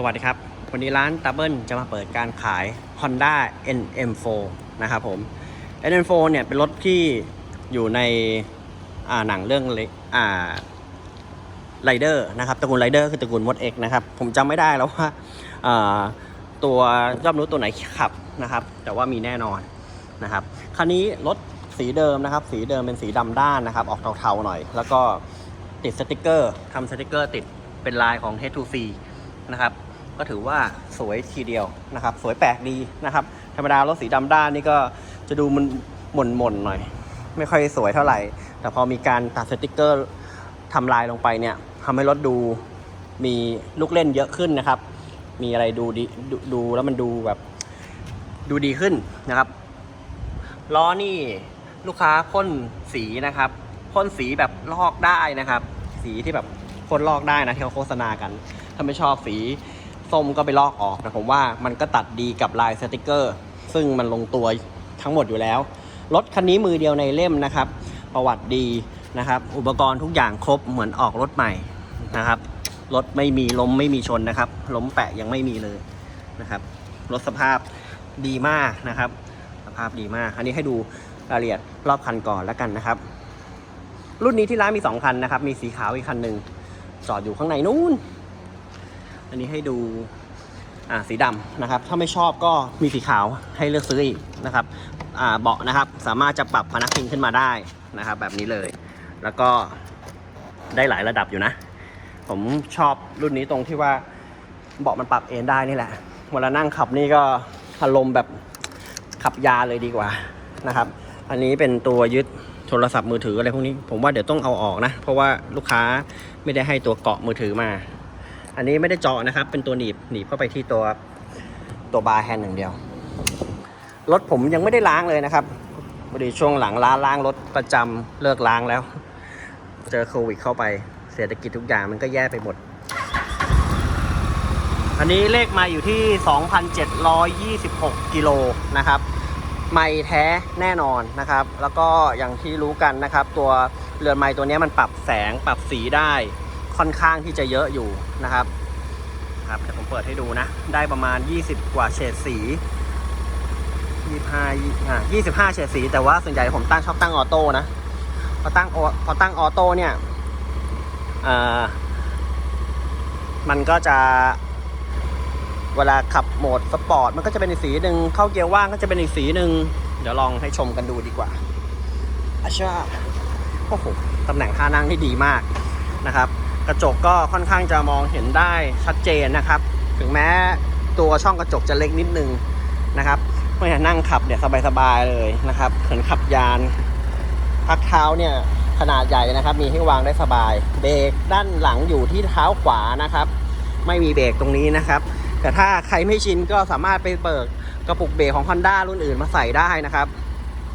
สวัสดีครับ วันนี้ร้านตับเบิลจะมาเปิดการขาย Honda NM4 นะครับผม NM4 เนี่ยเป็นรถที่อยู่ในอ่าหนังเรื่องล็กอ่าไรเดอร์นะครับตระกูลไรเดอร์คือตระกูลมดเอกนะครับ ผมจำไม่ได้แล้วว่าอ่าตัวยอดมนุษย์ตัวไหนขับนะครับ แต่ว่ามีแน่นอนนะครับคันนี้รถสีเดิมนะครับ สีเดิมเป็นสีดำด้านนะครับ ออกเทาๆหน่อย แล้วก็ติดสติกเกอร์ทำสติกเกอร์ติดเป็นลายของ H2C นะครับ ก็ถือว่าสวยทีเดียวนะครับ สวยแปลกดีนะครับ ธรรมดารถสีดำด้านนี่ก็จะดูมันหม่นหม่นหน่อย ไม่ค่อยสวยเท่าไหร่ แต่พอมีการตัดสติกเกอร์ทำลายลงไปเนี่ยทำให้รถดูมีลูกเล่นเยอะขึ้นนะครับ มีอะไรดูดีดดูแล้วมันดูแบบดูดีขึ้นนะครับล้อนี่ลูกค้าพ่นสีนะครับพ่นสีแบบลอกได้นะครับ สีที่แบบพ่นลอกได้นะที่เขาโฆษณากัน ถ้าไม่ชอบสี ส้มก็ไปลอกออกแต่ผมว่ามันก็ตัดดีกับลายสติกเกอร์ ซึ่งมันลงตัวทั้งหมดอยู่แล้ว รถคันนี้มือเดียวในเล่มนะครับ ประวัติดีนะครับ อุปกรณ์ทุกอย่างครบเหมือนออกรถใหม่นะครับรถไม่มีล้มไม่มีชนนะครับ ล้มแปะยังไม่มีเลยนะครับรถสภาพดีมากนะครับ สภาพดีมาก อันนี้ให้ดูรายละเอียดรอบคันก่อนแล้วกันนะครับ รุ่นนี้ที่ร้านมี 2 คันนะครับ มีสีขาวอีกคันหนึ่งจอดอยู่ข้างในนู้น อันนี้ให้ดูอ่าสีดำนะครับ ถ้าไม่ชอบก็มีสีขาวให้เลือกซื้ออีกนะครับอ่าเบาะนะครับ สามารถจะปรับพนักพิงขึ้นมาได้นะครับ แบบนี้เลย แล้วก็ได้หลายระดับอยู่นะ ผมชอบรุ่นนี้ตรงที่ว่าเบาะมันปรับเอนได้นี่แหละเวลานั่งขับนี่ก็อารมณ์แบบขับยาเลยดีกว่านะครับ อันนี้เป็นตัวยึดโทรศัพท์มือถืออะไรพวกนี้ ผมว่าเดี๋ยวต้องเอาออกนะ เพราะว่าลูกค้าไม่ได้ให้ตัวเกาะมือถือมา อันนี้ไม่ได้เจาะนะครับ เป็นตัวหนีบหนีบเข้าไปที่ตัวตัวบาร์แฮนด์อย่างเดียว รถผมยังไม่ได้ล้างเลยนะครับพอดีช่วงหลังล้างล้างรถประจำเลิกล้างแล้ว เจอโควิดเข้าไปเศรษฐกิจทุกอย่างมันก็แย่ไปหมด อันนี้เลขมาอยู่ที่ 2,726 กิโลนะครับไม่แท้แน่นอนนะครับ แล้วก็อย่างที่รู้กันนะครับ ตัวเรือนไม้ตัวนี้มันปรับแสงปรับสีได้ ค่อนข้างที่จะเยอะอยู่นะครับครับเดี๋ยวผมเปิดให้ดูนะ ได้ประมาณ 20 กว่าเฉดสี25อ่า25 เฉดสี แต่ว่าส่วนใหญ่ผมตั้งชอบตั้งออโต้นะ พอตั้งออพอตั้งออโต้เนี่ยอ่อมันก็จะเวลาขับโหมดสปอร์ตมันก็จะเป็นอีกสีหนึ่งเข้าเกียร์ว่างก็จะเป็นอีกสีหนึ่งเดี๋ยวลองให้ชมกันดูดีกว่าอาชาโอ้โหตำแหน่งท่านั่งที่ดีมากนะครับ กระจกก็ค่อนข้างจะมองเห็นได้ชัดเจนนะครับ ถึงแม้ตัวช่องกระจกจะเล็กนิดนึงนะครับเมื่อนั่งขับเนี่ยสบายๆเลยนะครับเหมือนขับยานพักเท้าเนี่ยขนาดใหญ่นะครับ มีให้วางได้สบาย เบรกด้านหลังอยู่ที่เท้าขวานะครับ ไม่มีเบรกตรงนี้นะครับ แต่ถ้าใครไม่ชินก็สามารถไปเปิดกระปุกเบรกของ Honda รุ่นอื่นมาใส่ได้นะครับ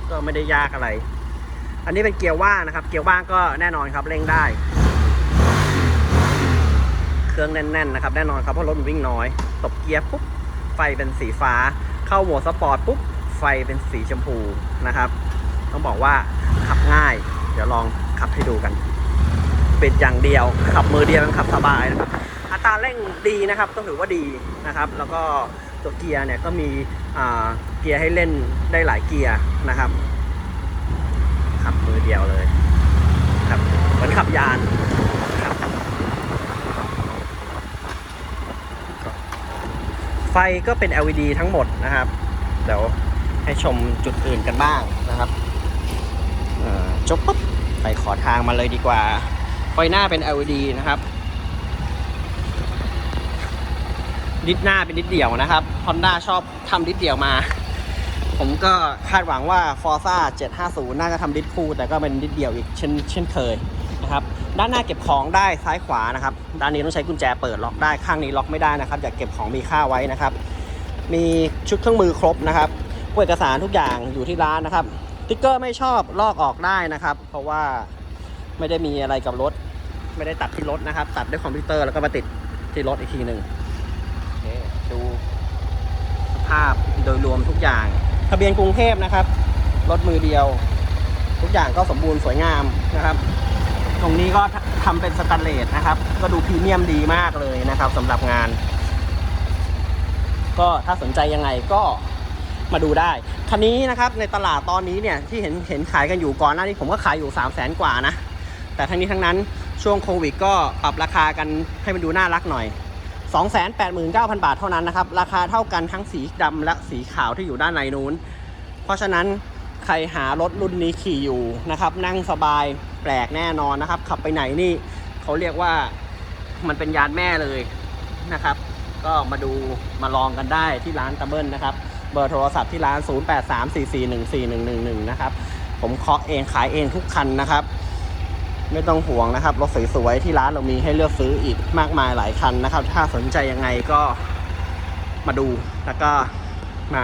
ก็ไม่ได้ยากอะไร อันนี้เป็นเกียร์ว่างนะครับ เกียร์ว่างก็แน่นอนครับเร่งได้ รื่องแน่นๆนะครับแน่นอนครับเพราะรถมันวิ่งน้อย ตบเกียร์ปุ๊บไฟเป็นสีฟ้า เข้าโหมดสปอร์ตปุ๊บไฟเป็นสีชมพูนะครับ ต้องบอกว่าขับง่าย เดี๋ยวลองขับให้ดูกันปิดอย่างเดียว ขับมือเดียวมันขับสบายนะครับอัตราเร่งดีนะครับต้องถือว่าดีนะครับ แล้วก็ตัวเกียร์เนี่ยก็มีเกียร์ให้เล่นได้หลายเกียร์นะครับ ขับมือเดียวเลยครับเหมือนขับยานครับ ไฟก็เป็น LED ทั้งหมดนะครับ เดี๋ยวให้ชมจุดอื่นกันบ้างนะครับจบปุ๊บไปขอทางมาเลยดีกว่า ไฟหน้าเป็น LED นะครับดิสหน้าเป็นดิสเดี่ยวนะครับ Honda ชอบทำดิสเดี่ยวมา ผมก็คาดหวังว่า Forza 750 น่าจะทำดิสคู่ แต่ก็เป็นดิสเดี่ยวอีกเช่นเช่นเคย นะครับด้านหน้าเก็บของได้ซ้ายขวานะครับด้านนี้ต้องใช้กุญแจเปิดล็อกได้ข้างนี้ล็อกไม่ได้นะครับอย่าเก็บของมีค่าไว้นะครับ มีชุดเครื่องมือครบนะครับพวกเอกสารทุกอย่างอยู่ที่ร้านนะครับติ๊กเกอร์ไม่ชอบลอกออกได้นะครับ เพราะว่าไม่ได้มีอะไรกับรถ ไม่ได้ตัดที่รถนะครับ ตัดด้วยคอมพิวเตอร์แล้วก็มาติดที่รถอีกทีหนึ่งดูสภาพโดยรวมทุกอย่าง ทะเบียนกรุงเทพนะครับรถมือเดียว ทุกอย่างก็สมบูรณ์สวยงามนะครับ ตรงนี้ก็ทำเป็นสแตนเลสนะครับ ก็ดูพรีเมียมดีมากเลยนะครับสำหรับงาน ก็ถ้าสนใจยังไงก็มาดูได้ คันนี้นะครับในตลาดตอนนี้เนี่ยที่เห็นเห็นขายกันอยู่ก่อนหน้านี้ผมก็ขายอยู่ 3 0 0แสนกว่านะ แต่ทั้งนี้ทั้งนั้นช่วงโควิดก็ปรับราคากันให้มันดูน่ารักหน่อย 289,000 บาทเท่านั้นนะครับ ราคาเท่ากันทั้งสีดำและสีขาวที่อยู่ด้านในนู้น เพราะฉะนั้น ใครหารถรุ่นนี้ขี่อยู่นะครับ นั่งสบายแปลกแน่นอนนะครับ ขับไปไหนนี่เขาเรียกว่ามันเป็นยานแม่เลยนะครับ ก็มาดูมาลองกันได้ที่ร้านตะเบิลนะครับ เบอร์โทรศัพท์ที่ร้าน 0834414111 นะครับ ผมเคาะเองขายเองทุกคันนะครับ ไม่ต้องห่วงนะครับ รถสวยๆที่ร้านเรามีให้เลือกซื้ออีกมากมายหลายคันนะครับ ถ้าสนใจยังไงก็มาดูแล้วก็มา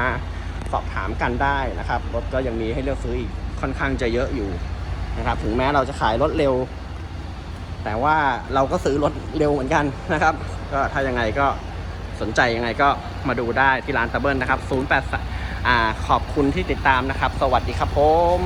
สอบถามกันได้นะครับรถก็ยังมีให้เลือกซื้ออีกค่อนข้างจะเยอะอยู่นะครับ ถึงแม้เราจะขายรถเร็ว แต่ว่าเราก็ซื้อรถเร็วเหมือนกันนะครับ ก็ถ้ายังไงก็สนใจยังไงก็มาดูได้ที่ร้านตะเบิลนะครับ 08อ่าขอบคุณที่ติดตามนะครับ สวัสดีครับผม